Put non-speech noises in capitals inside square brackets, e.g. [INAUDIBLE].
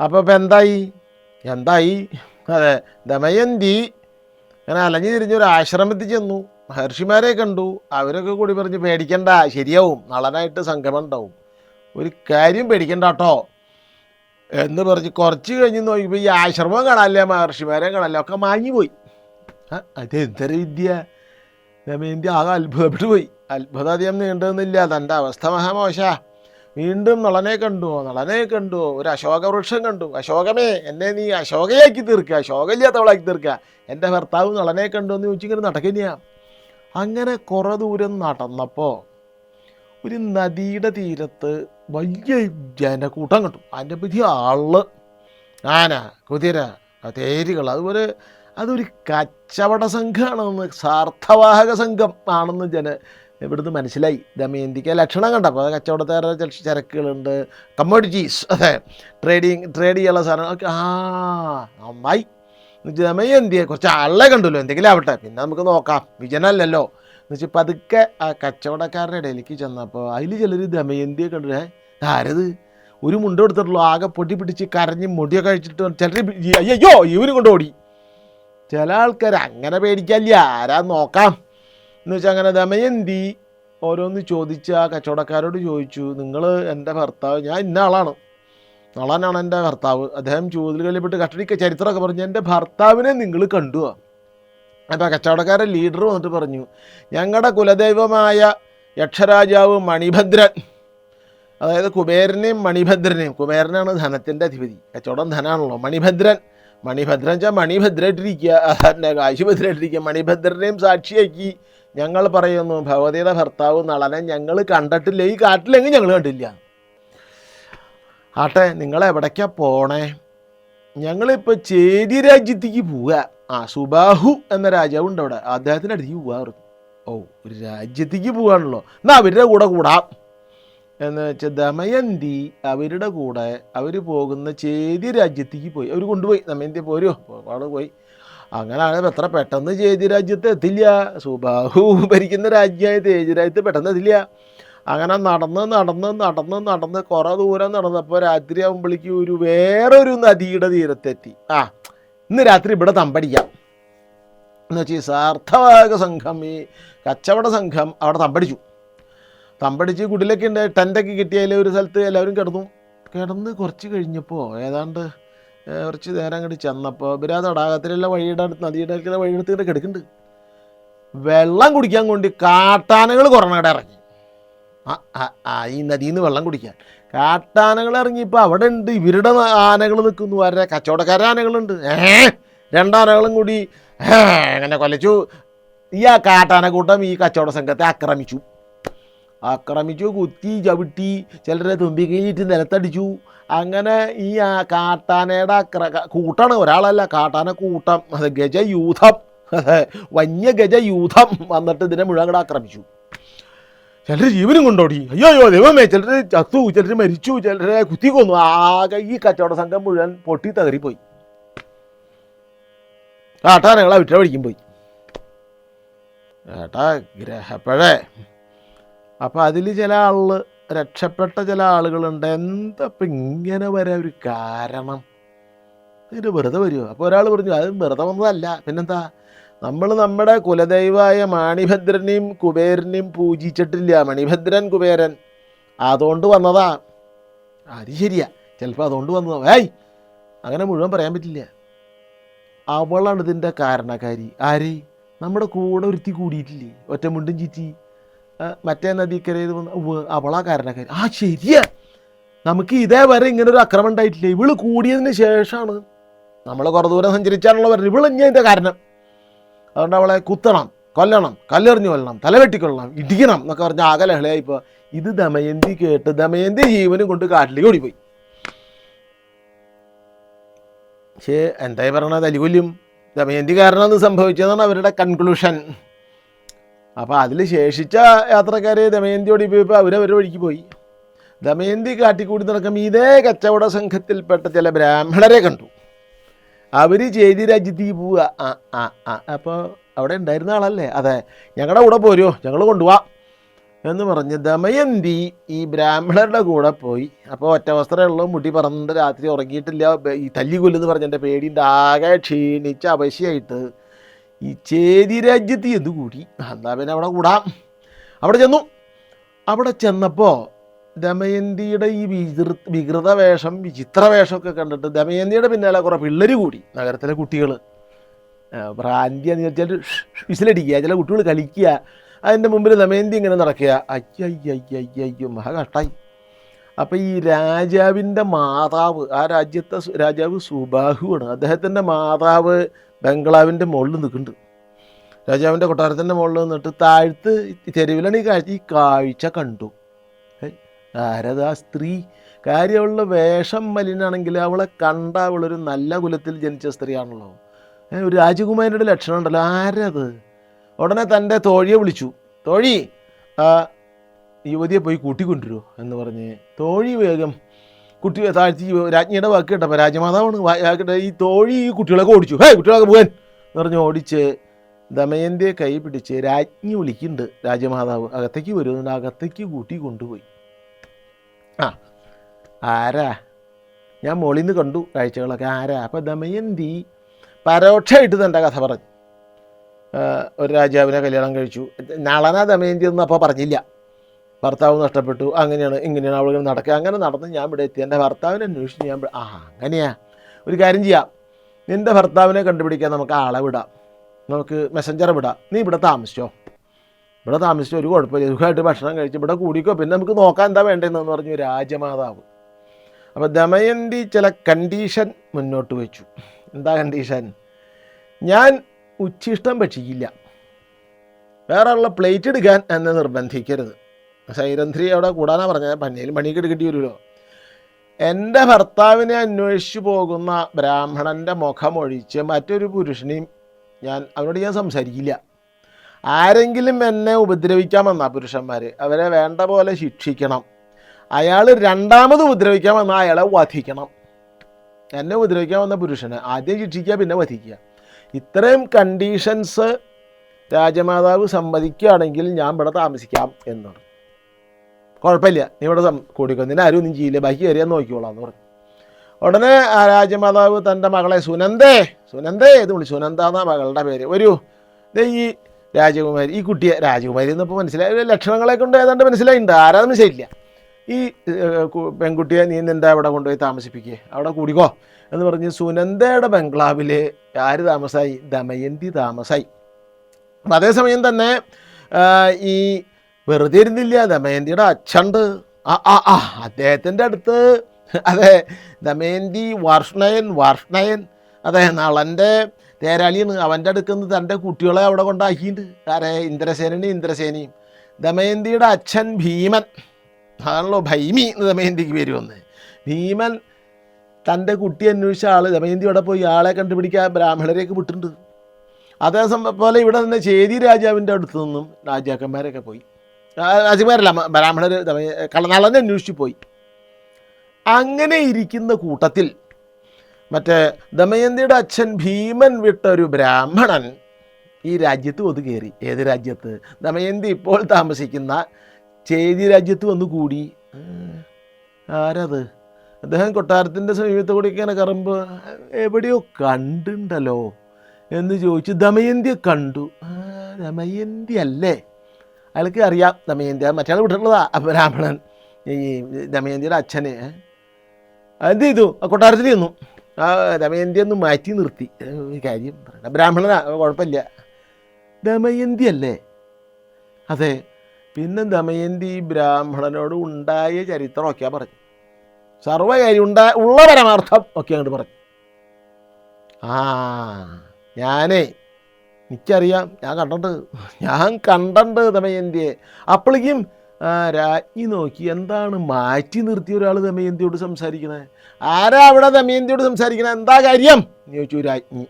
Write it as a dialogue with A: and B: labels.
A: അപ്പോൾ ഇപ്പം എന്തായി? എന്തായി? അതെ. ദമയന്തി അങ്ങനെ അലഞ്ഞു തിരിഞ്ഞൊരു ആശ്രമത്തിൽ ചെന്നു. മഹർഷിമാരെ കണ്ടു. അവരൊക്കെ കൂടി പറഞ്ഞ് പേടിക്കണ്ട ശരിയാവും. നളനായിട്ട് സംഗമം ഉണ്ടാവും. ഒരു കാര്യം പേടിക്കണ്ട കേട്ടോ. എന്ന് പറഞ്ഞ് കുറച്ച് കഴിഞ്ഞ് നോക്കിയപ്പോൾ ഈ ആശ്രമം കാണാനില്ല മഹർഷിമാരെ കാണാനില്ല. ഒക്കെ മാങ്ങിപ്പോയി പോയി അത് എന്തൊരു വിദ്യ. ദമയന്തി ആകെ അത്ഭുതപ്പെട്ടു പോയി അത്ഭുതം അധികം നീണ്ടുന്നില്ല തന്റെ അവസ്ഥ മഹാമോശ. വീണ്ടും നളനെ കണ്ടു നളനെ കണ്ടു ഒരു അശോകവൃക്ഷം കണ്ടു. അശോകമേ എന്നെ നീ അശോകയാക്കി തീർക്കുക അശോകമില്ലാത്തവളാക്കി തീർക്കുക. എന്റെ ഭർത്താവ് നളനെ കണ്ടു എന്ന് ചോദിച്ചിങ്ങനെ നടക്കുന്നയാ അങ്ങനെ കുറേ ദൂരം നടന്നപ്പോൾ ഒരു നദിയുടെ തീരത്ത് വലിയ ജനക്കൂട്ടം കണ്ടു. അതിന്റെ പുതിയ ആൾ ആന കുതിര തേരുകൾ അതുപോലെ അതൊരു കച്ചവട സംഘമാണെന്ന് സാർത്ഥവാഹക സംഘം ആണെന്ന് ജന ഇവിടുന്ന് മനസ്സിലായി. ദമയന്തിക്ക് ലക്ഷണം കണ്ടപ്പോൾ കച്ചവടത്തേറെ ചില ചരക്കുകളുണ്ട്. കമ്മോഡിറ്റീസ് അതെ. ട്രേഡിങ് ട്രേഡ് ചെയ്യാനുള്ള ഓക്കെ ആ നന്നായി. എന്നുവെച്ചാൽ ദമയന്തിയെ കുറച്ച് ആളെ കണ്ടല്ലോ എന്തെങ്കിലും ആവട്ടെ. പിന്നെ നമുക്ക് നോക്കാം. വിജനല്ലല്ലോ. എന്ന് വെച്ചാൽ പതുക്കെ ആ കച്ചവടക്കാരുടെ ഇടയിലേക്ക് ചെന്നപ്പോൾ അതിൽ ചിലർ ദമയന്തിയെ കണ്ടു "ഏ, ആരത്? ഒരു മുണ്ട എടുത്തിട്ടുള്ളൂ ആകെ പൊടി പിടിച്ച് കരഞ്ഞ് മുടിയൊക്കെ കഴിച്ചിട്ട് ചിലർ അയ്യോ ഇവരും കൊണ്ട് ഓടി. ചില ആൾക്കാർ അങ്ങനെ പേടിക്കല്ല ആരാ നോക്കാം. എന്ന് വെച്ചാൽ അങ്ങനെ ദമയന്തി ഓരോന്ന് ചോദിച്ച് ആ കച്ചവടക്കാരോട് ചോദിച്ചു നിങ്ങൾ എന്റെ ഭർത്താവ് ഞാൻ ഇന്ന ആളാണ്. നളനാണ് എന്റെ ഭർത്താവ്. അദ്ദേഹം ചോദ്യം കല്ലിപ്പെട്ട് കട്ടടിക്ക ചരിത്രമൊക്കെ പറഞ്ഞു എന്റെ ഭർത്താവിനെ നിങ്ങൾ കണ്ടു ആ കച്ചവടക്കാരൻ ലീഡർ വന്നിട്ട് പറഞ്ഞു ഞങ്ങളുടെ കുലദൈവമായ യക്ഷരാജാവ് മണിഭദ്രൻ അതായത് കുബേരനെയും മണിഭദ്രനെയും കുബേരനാണ് ധനത്തിന്റെ അധിപതി കച്ചവടം ധനാണല്ലോ മണിഭദ്രൻ മണിഭദ്രൻ വെച്ചാൽ മണിഭദ്രമായിട്ടിരിക്കുക അതന്നെ കാശ് ഭദ്രമായിട്ടിരിക്കുക മണിഭദ്രനെയും സാക്ഷിയാക്കി ഞങ്ങൾ പറയുന്നു ഭഗവതിയുടെ ഭർത്താവ് നളനെ ഞങ്ങൾ കണ്ടിട്ടില്ല ഈ കാട്ടിലെങ്കിൽ ഞങ്ങൾ കണ്ടില്ല. ആട്ടെ നിങ്ങൾ എവിടേക്കാ പോണേ? ഞങ്ങളിപ്പോൾ ചേരി രാജ്യത്തേക്ക് പോവുക. ആ സുബാഹു എന്ന രാജാവുണ്ട് അവിടെ. അദ്ദേഹത്തിന്റെ അടുത്തേക്ക് പോവാറ് ഓ ഒരു രാജ്യത്തേക്ക് പോകാണല്ലോ എന്നാൽ അവരുടെ കൂടെ കൂടാം. എന്ന് വെച്ചാൽ ദമയന്തി അവരുടെ കൂടെ അവർ പോകുന്ന ചേതി രാജ്യത്തേക്ക് പോയി. അവർ കൊണ്ടുപോയി. ദമയന്തി പോരോ. അവിടെ പോയി. അങ്ങനെയാണ് എത്ര പെട്ടെന്ന് ചേതി രാജ്യത്ത് എത്തില്ല. സുബാഹു ഭരിക്കുന്ന രാജ്യമായ തേജ് രാജ്യത്ത് പെട്ടെന്ന് എത്തില്ല. അങ്ങനെ നടന്ന് നടന്ന് നടന്ന് നടന്ന് കുറേ ദൂരം നടന്നപ്പോൾ രാത്രി ആകുമ്പോഴേക്കും ഒരു വേറൊരു നദിയുടെ തീരത്തെത്തി. ആ ഇന്ന് രാത്രി ഇവിടെ തമ്പടിക്കാം. എന്ന് വെച്ചാൽ ഈ സാർത്ഥവാഹക സംഘം ഈ കച്ചവട സംഘം അവിടെ തമ്പടിച്ചു. തമ്പടിച്ച് കുടിലൊക്കെ ഉണ്ട് ടെന്റൊക്കെ കിട്ടിയാൽ ഒരു സ്ഥലത്ത് എല്ലാവരും കിടന്നു. കിടന്ന് കുറച്ച് കഴിഞ്ഞപ്പോൾ ഏതാണ്ട് കുറച്ച് നേരം അങ്ങോട്ട് ചെന്നപ്പോൾ ഇവർ ആ തടാകത്തിലുള്ള വഴിയുടെ അടുത്ത് നദിയുടെ അടുത്തുള്ള വഴിയെടുത്ത് അടുത്ത് ഇങ്ങനെ കിടക്കുന്നുണ്ട്. വെള്ളം കുടിക്കാൻ കൊണ്ട് കാട്ടാനകൾ കുറഞ്ഞവിടെ ഇറങ്ങി. ആ, ഈ നദിയിൽ നിന്ന് വെള്ളം കുടിക്കാൻ. കാട്ടാനകൾ ഇറങ്ങിയപ്പോൾ അവിടെ ഉണ്ട് ഇവരുടെ ആനകൾ നിൽക്കുന്നു വരെ കച്ചവടക്കാരുടെ ആനകളുണ്ട്. ഏ രണ്ടാനകളും കൂടി അങ്ങനെ കൊലച്ചു. ഈ ആ കാട്ടാനക്കൂട്ടം ഈ കച്ചവട സംഘത്തെ ആക്രമിച്ചു. ആക്രമിച്ചു കുത്തി ചവിട്ടി ചിലരെ തുമ്പി കഴിഞ്ഞിട്ട് നിലത്തടിച്ചു. അങ്ങനെ ഈ ആ കാട്ടാനയുടെ അക്ര കൂട്ടാണ്. ഒരാളല്ല കാട്ടാന കൂട്ടം. അത് ഗജയൂഥം. [LAUGHS] വന്യ ഗജയൂഥം വന്നിട്ട് ഇതിനെ മുഴുവൻ കൂടെ ആക്രമിച്ചു. ചിലർ ജീവനും കൊണ്ടോടി. അയ്യോ അയ്യോ ദൈവമേ ചിലർ ചത്തു ചിലർ മരിച്ചു ചിലരെ കുത്തി കൊന്നു. ആകെ ഈ കച്ചവട സംഘം മുഴുവൻ പൊട്ടി തകറിപ്പോയി. കാട്ടാനകളെ വിറ്റ വഴിക്കും പോയി ഏട്ടാ ഗ്രഹപ്പഴേ. അപ്പം അതിൽ ചില ആളുകൾ രക്ഷപ്പെട്ട ചില ആളുകളുണ്ട്. എന്താ ഇപ്പം ഇങ്ങനെ വരെ ഒരു കാരണം? ഇതിന് വെറുതെ വരുമോ അപ്പോൾ ഒരാൾ പറഞ്ഞു അത് വെറുതെ വന്നതല്ല. പിന്നെന്താ? നമ്മൾ നമ്മുടെ കുലദൈവമായ മണിഭദ്രനെയും കുബേരനെയും പൂജിച്ചിട്ടില്ല. മണിഭദ്രൻ കുബേരൻ അതുകൊണ്ട് വന്നതാ. അത് ശരിയാ. ചിലപ്പോൾ അതുകൊണ്ട് വന്നതാ. ഏയ്! അങ്ങനെ മുഴുവൻ പറയാൻ പറ്റില്ല. അവളാണ് ഇതിന്റെ കാരണക്കാരി. ആര്? നമ്മുടെ കൂടെ ഒരുത്തി കൂടിയിട്ടില്ലേ? ഒറ്റമുണ്ടും ചീറ്റി മറ്റേ നദിക്കരയിൽ അവളാ കാരണക്കാരി ആ ശരിയാ. നമുക്ക് ഇതേവരെ ഇങ്ങനെ ഒരു അക്രമം ഉണ്ടായിട്ടില്ല. ഇവൾ കൂടിയതിന് ശേഷമാണ് നമ്മൾ കുറേ ദൂരം സഞ്ചരിച്ചാണല്ലോ പറഞ്ഞത്. ഇവൾ ഇനി അതിന്റെ കാരണം. അതുകൊണ്ട് അവളെ കുത്തണം കൊല്ലണം കല്ലെറിഞ്ഞു കൊല്ലണം തലവെട്ടിക്കൊള്ളണം ഇടിക്കണം എന്നൊക്കെ പറഞ്ഞ ആകെ ലഹളയായിപ്പോൾ ഇത് ദമയന്തി കേട്ട് ദമയന്തി ജീവനും കൊണ്ട് കാട്ടിലേക്ക് ഓടിപ്പോയി. പക്ഷേ എന്തായി പറയണത് അലികൊല്ലും ദമയന്തി കാരണം അത് സംഭവിച്ചതാണ് അവരുടെ കൺക്ലൂഷൻ അപ്പോൾ അതിൽ ശേഷിച്ച യാത്രക്കാർ ദമയന്തിയോട് ഓടിപ്പോയപ്പോൾ അവരവരുടെ വഴിക്ക് പോയി. ദമയന്തി കാട്ടിക്കൂടി നടക്കുമ്പോൾ ഇതേ കച്ചവട സംഘത്തിൽപ്പെട്ട ചില ബ്രാഹ്മണരെ കണ്ടു. അവർ ചേരി രാജ്യത്തേക്ക് പോവുക ആ ആ ആ. അപ്പോൾ അവിടെ ഉണ്ടായിരുന്ന ആളല്ലേ? അതെ. ഞങ്ങളുടെ കൂടെ പോരുമോ ഞങ്ങൾ കൊണ്ടുപോവാം എന്ന് പറഞ്ഞ് ദമയന്തി ഈ ബ്രാഹ്മണരുടെ കൂടെ പോയി. അപ്പോൾ ഒറ്റ വസ്ത്രമുള്ള മുടി പറന്നിട്ട് രാത്രി ഉറങ്ങിയിട്ടില്ല. ഈ ഈ തല്ലിക്കൊല്ലെന്ന് പറഞ്ഞ എന്റെ പേടിന്റെ ആകെ ക്ഷീണിച്ച് അവശ്യായിട്ട് ഈ ചേരി രാജ്യത്ത് എന്ത് കൂടി എന്നാ പിന്നെ അവിടെ കൂടാം. അവിടെ ചെന്നു. അവിടെ ചെന്നപ്പോൾ ദമയന്തിയുടെ ഈ വികൃ വികൃത വേഷം വിചിത്ര വേഷമൊക്കെ കണ്ടിട്ട് ദമയന്തിയുടെ പിന്നാലെ കുറേ പിള്ളേർ കൂടി. നഗരത്തിലെ കുട്ടികൾ ഭ്രാന്തി എന്ന് വെച്ചാൽ വിസിലടിക്കുക. ചില കുട്ടികൾ കളിക്കുക. അതിന്റെ മുമ്പിൽ ദമയന്തി ഇങ്ങനെ നടക്കുക. അയ്യോ മഹാ കഷ്ടായി അപ്പം ഈ രാജാവിന്റെ മാതാവ് ആ രാജ്യത്തെ രാജാവ് സുബാഹുവാണ്. അദ്ദേഹത്തിന്റെ മാതാവ് ബംഗ്ലാവിന്റെ മുകളിൽ നിൽക്കുന്നുണ്ട്. രാജാവിന്റെ കൊട്ടാരത്തിന്റെ മുകളിൽ നിന്നിട്ട് താഴ്ത്ത് തെരുവിലാണ് ഈ കാഴ്ച. ഈ കാഴ്ച കണ്ടു. ആരത് ആ സ്ത്രീ. കാര്യമുള്ള വേഷം മലിനാണെങ്കിൽ അവളെ കണ്ട അവളൊരു നല്ല കുലത്തിൽ ജനിച്ച സ്ത്രീയാണല്ലോ. ഒരു രാജകുമാരിയുടെ ലക്ഷണം ഉണ്ടല്ലോ. ആരത്? ഉടനെ തന്റെ തോഴിയെ വിളിച്ചു. തോഴി യുവതിയെ പോയി കൂട്ടിക്കൊണ്ടുവരുമോ എന്ന് പറഞ്ഞ് തോഴി വേഗം കുട്ടി താഴ്ത്തി രാജ്ഞിയുടെ വാക്ക് കേട്ടപ്പോൾ രാജമാതാവാണ് ഈ തോഴി ഈ കുട്ടികളൊക്കെ ഓടിച്ചു. ഹേ കുട്ടികളൊക്കെ പോകാൻ എന്ന് പറഞ്ഞ് ഓടിച്ച് ദമയന്തിയെ കൈ പിടിച്ച് രാജ്ഞി വിളിക്കുന്നുണ്ട് രാജമാതാവ്. അകത്തേക്ക് വരുന്നുണ്ട് അകത്തേക്ക് കൂട്ടി കൊണ്ടുപോയി. ആ ആരാ? ഞാൻ മോളിൽ നിന്ന് കണ്ടു കാഴ്ചകളൊക്കെ. ആരാ? അപ്പം ദമയന്തി പരോക്ഷമായിട്ട് തന്റെ കഥ പറഞ്ഞു. ഒരു രാജാവിനെ കല്യാണം കഴിച്ചു. നളന ദമയന്തി ഒന്നും അപ്പോൾ പറഞ്ഞില്ല. ഭർത്താവ് നഷ്ടപ്പെട്ടു അങ്ങനെയാണ് ഇങ്ങനെയാണ് അവൾ ഇങ്ങനെ നടക്കുക. അങ്ങനെ നടന്ന് ഞാൻ ഇവിടെ എത്തി. എന്റെ ഭർത്താവിനെ അന്വേഷിച്ച് ഞാൻ ആ അങ്ങനെയാ. ഒരു കാര്യം ചെയ്യാം. നിന്റെ ഭർത്താവിനെ കണ്ടുപിടിക്കാൻ നമുക്ക് ആളെ വിടാം. നമുക്ക് മെസ്സഞ്ചർ വിടാം. നീ ഇവിടെ താമസിച്ചോ? ഇവിടെ താമസിച്ചോ ഒരു കുഴപ്പമില്ല. സുഖമായിട്ട് ഭക്ഷണം കഴിച്ച് ഇവിടെ കൂടിക്കോ. പിന്നെ നമുക്ക് നോക്കാൻ എന്താ വേണ്ടതെന്ന് പറഞ്ഞു രാജമാതാവ്. അപ്പോൾ ദമയന്തി ചില കണ്ടീഷൻ മുന്നോട്ട് വെച്ചു. എന്താ കണ്ടീഷൻ ഞാൻ ഉച്ചിഷ്ടം ഭക്ഷിക്കില്ല. വേറെ ഉള്ള പ്ലേറ്റ് എടുക്കാൻ എന്നെ നിർബന്ധിക്കരുത്. സൈരന്ധ്രി അവിടെ കൂടാനാ പറഞ്ഞത് പന്നേലും പണിയൊക്കെ എടുക്കേണ്ടി വരുമല്ലോ. എന്റെ ഭർത്താവിനെ അന്വേഷിച്ചു പോകുന്ന ബ്രാഹ്മണന്റെ മുഖമൊഴിച്ച് മറ്റൊരു പുരുഷനെയും ഞാൻ അവരോട് ഞാൻ സംസാരിക്കില്ല. ആരെങ്കിലും എന്നെ ഉപദ്രവിക്കാൻ വന്ന പുരുഷന്മാർ അവരെ വേണ്ട പോലെ ശിക്ഷിക്കണം. അയാൾ രണ്ടാമത് ഉപദ്രവിക്കാൻ വന്നാൽ അയാളെ വധിക്കണം. എന്നെ ഉപദ്രവിക്കാൻ വന്ന പുരുഷനെ ആദ്യം ശിക്ഷിക്കുക പിന്നെ വധിക്കുക. ഇത്രയും കണ്ടീഷൻസ് രാജമാതാവ് സമ്മതിക്കുകയാണെങ്കിൽ ഞാൻ ഇവിടെ താമസിക്കാം എന്ന് പറഞ്ഞു. കുഴപ്പമില്ല. നീ ഇവിടെ കൂടിക്കോ. നിന്നെ ആരും ഒന്നും ചെയ്യില്ല. ബാക്കി കയറിയാൽ നോക്കിക്കോളാം എന്ന് പറഞ്ഞു. ഉടനെ ആ രാജമാതാവ് തന്റെ മകളെ സുനന്ദേ സുനന്ദേ എന്ന് വിളിച്ചു. സുനന്ദ എന്ന മകളുടെ പേര്. വരൂ. ദേ ഈ രാജകുമാരി ഈ കുട്ടിയെ രാജകുമാരി എന്നിപ്പോൾ മനസ്സിലായി. ലക്ഷണങ്ങളെ കൊണ്ട് ഏതാണ്ട് മനസ്സിലായിട്ടുണ്ട് ആരാന്ന് ശരിയില്ല ഈ പെൺകുട്ടിയെ നീ നിന്റെ അവിടെ കൊണ്ടുപോയി താമസിപ്പിക്കുക അവിടെ കൂടിക്കോ. എന്ന് പറഞ്ഞ് സുനന്ദയുടെ ബംഗ്ലാവിൽ ആര് താമസമായി ദമയന്തി അപ്പം അതേസമയം തന്നെ ഈ വെറുതെ ഇരുന്നില്ല. ദമയന്തിയുടെ അച്ഛണ്ട്. ആ ആ ആ അദ്ദേഹത്തിന്റെ അടുത്ത്. അതെ ദമയന്തി വാർഷ്ണയൻ വാർഷ്ണയൻ. അതെ നളന്റെ തേരാളിയാണ്. അവന്റെ അടുക്കുന്ന് തന്റെ കുട്ടികളെ അവിടെ കൊണ്ടാക്കിയിട്ടുണ്ട്. ആരെ? ഇന്ദ്രസേനയും ഇന്ദ്രസേനയും. ദമയന്തിയുടെ അച്ഛൻ ഭീമൻ. അതാണല്ലോ ഭൈമി എന്ന് ദമയന്തിക്ക് പേര് വന്ന്. ഭീമൻ തന്റെ കുട്ടി അന്വേഷിച്ച ആൾ ദമയന്തി അവിടെ പോയി ആളെ കണ്ടുപിടിക്കാൻ ബ്രാഹ്മണരെയൊക്കെ വിട്ടിട്ടുണ്ട്. അതേ പോലെ ഇവിടെ നിന്ന് ചേരി രാജാവിന്റെ അടുത്തു നിന്നും രാജാക്കന്മാരൊക്കെ പോയി. രാജകുമാരല്ല ബ്രാഹ്മണർ കള്ളനാളെന്നെ അന്വേഷിച്ച് പോയി. അങ്ങനെ ഇരിക്കുന്ന കൂട്ടത്തിൽ മറ്റേ ദമയന്തിയുടെ അച്ഛൻ ഭീമൻ വിട്ട ഒരു ബ്രാഹ്മണൻ ഈ രാജ്യത്ത് വന്ന് കയറി ഏത് രാജ്യത്ത്? ദമയന്തി ഇപ്പോൾ താമസിക്കുന്ന ചേതി രാജ്യത്ത് വന്ന് കൂടി. ആരത്? അദ്ദേഹം കൊട്ടാരത്തിന്റെ സമീപത്ത് കൂടി ഇങ്ങനെ കറമ്പ് എവിടെയോ കണ്ടുണ്ടല്ലോ എന്ന് ചോദിച്ചു ദമയന്തിയെ കണ്ടു. ദമയന്തി അല്ലേ? അയാൾക്ക് അറിയാം ദമയന്തി മറ്റേ വിട്ടിട്ടുള്ളതാ ബ്രാഹ്മണൻ ഈ ദമയന്തിയുടെ അച്ഛനെ. എന്ത് ചെയ്തു? കൊട്ടാരത്തിൽ നിന്നു ആ ദമയന്തി ഒന്ന് മാറ്റി നിർത്തി. കാര്യം പറയണ്ട ബ്രാഹ്മണനാ കുഴപ്പമില്ല. ദമയന്തി അല്ലേ അതെ. പിന്നെ ദമയന്തി ബ്രാഹ്മണനോട് ഉണ്ടായ ചരിത്രമൊക്കെയാ പറഞ്ഞു. സർവകാര്യം ഉണ്ടാ ഉള്ള പരമാർത്ഥം ഒക്കെ അങ്ങോട്ട് പറഞ്ഞു. ആ ഞാനേ എനിക്കറിയാം. ഞാൻ കണ്ടിട്ട് ഞാൻ കണ്ടിട്ടുണ്ട് ദമയന്തിയെ. അപ്പോഴേക്കും രാജ്ഞി നോക്കി എന്താണ് മാറ്റി നിർത്തിയ ഒരാൾ ദമയന്തിയോട് സംസാരിക്കണേ ആരാ അവിടെ ദമയന്തിയോട് സംസാരിക്കണേ എന്താ കാര്യം? ചോദിച്ചു രാജ്ഞി.